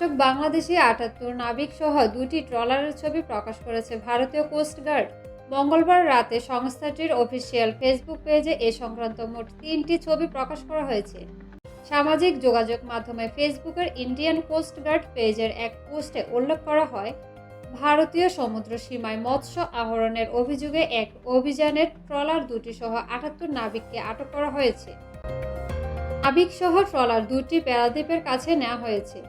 আটক বাংলাদেশি আটাত্তর, নাবিক সহ দুটি ট্রলারের ছবি প্রকাশ করেছে ভারতীয় কোস্টগার্ড মঙ্গলবার রাতে সংস্থাটির অফিসিয়াল ফেসবুক পেজে এ সংক্রান্ত মোট তিনটি ছবি প্রকাশ করা হয়েছে। সামাজিক যোগাযোগ মাধ্যমে ফেসবুকের ইন্ডিয়ান কোস্টগার্ড পেজের এক পোস্টে উল্লেখ করা হয়, ভারতীয় সমুদ্র সীমায় মৎস্য আহরণের অভিযোগে এক অভিযানের ট্রলার দুটি সহ আটাত্তর নাবিককে আটক করা হয়েছে। নাবিক সহ ট্রলার দুটি প্যারাদ্বীপের কাছে নেওয়া হয়েছে।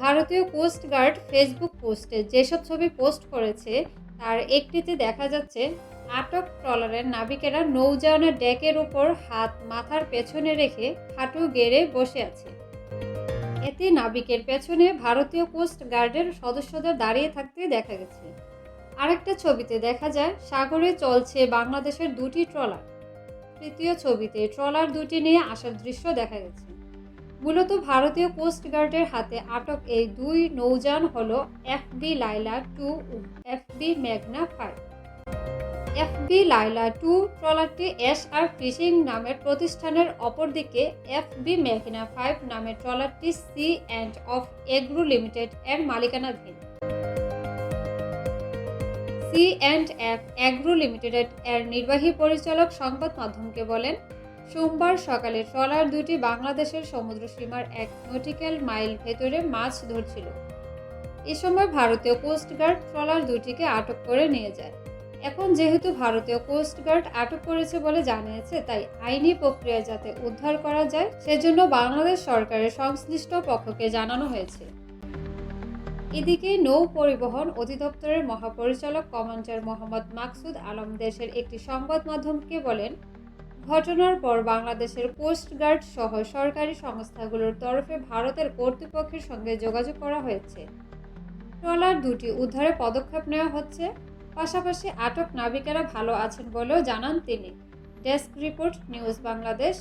ভারতীয় কোস্ট গার্ড ফেসবুক পোস্টে যেসব ছবি পোস্ট করেছে, তার একটিতে দেখা যাচ্ছে আটক ট্রলারের নাবিকেরা নৌযানের ডেকের উপর হাত মাথার পেছনে রেখে হাঁটু গেড়ে বসে আছে। এতে নাবিকের পেছনে ভারতীয় কোস্ট গার্ডের সদস্যদের দাঁড়িয়ে থাকতে দেখা গেছে। আরেকটা ছবিতে দেখা যায়, সাগরে চলছে বাংলাদেশের দুটি ট্রলার। তৃতীয় ছবিতে ট্রলার দুটি নিয়ে আসার দৃশ্য দেখা গেছে। মূলত ভারতীয় কোস্ট গার্ডের হাতে আটক এই দুই নৌযান হল FB Laila two FB Magna five. FB Laila two ট্রলারটি এস আর ফিশিং নামের প্রতিষ্ঠানের অপরদিকে এফবি মেঘনা ফাইভ নামের ট্রলারটি C and of agro limited এর মালিকানাধীন। C and F agro limited এর নির্বাহী পরিচালক সংবাদ মাধ্যমকে বলেন সোমবার সকালে ট্রলার দুটি বাংলাদেশের সমুদ্র সীমার এক নটিক্যাল মাইল ভেতরে মাছ ধরছিল। এ সময় ভারতীয় কোস্টগার্ড ট্রলার দুটিকে আটক করে নিয়ে যায়। এখন যেহেতু ভারতীয় কোস্টগার্ড আটক করেছে বলে জানিয়েছে, তাই আইনি প্রক্রিয়া যাতে উদ্ধার করা যায়, সেজন্য বাংলাদেশ সরকারের সংশ্লিষ্ট পক্ষকে জানানো হয়েছে। এদিকে নৌ পরিবহন অধিদপ্তরের মহাপরিচালক কমান্ডার মোহাম্মদ মাকসুদ আলম দেশের একটি সংবাদ মাধ্যমকে বলেন ঘটনার পর বাংলাদেশের কোস্টগার্ড সহ সরকারি সংস্থাগুলোর তরফে ভারতের কর্তৃপক্ষের সঙ্গে যোগাযোগ করা হয়েছে। ট্রলার দুটি উদ্ধারে পদক্ষেপ নেওয়া হচ্ছে। পাশাপাশি আটক নাবিকেরা ভালো আছেন বলেও জানান তিনি। Desk report news Bangladesh.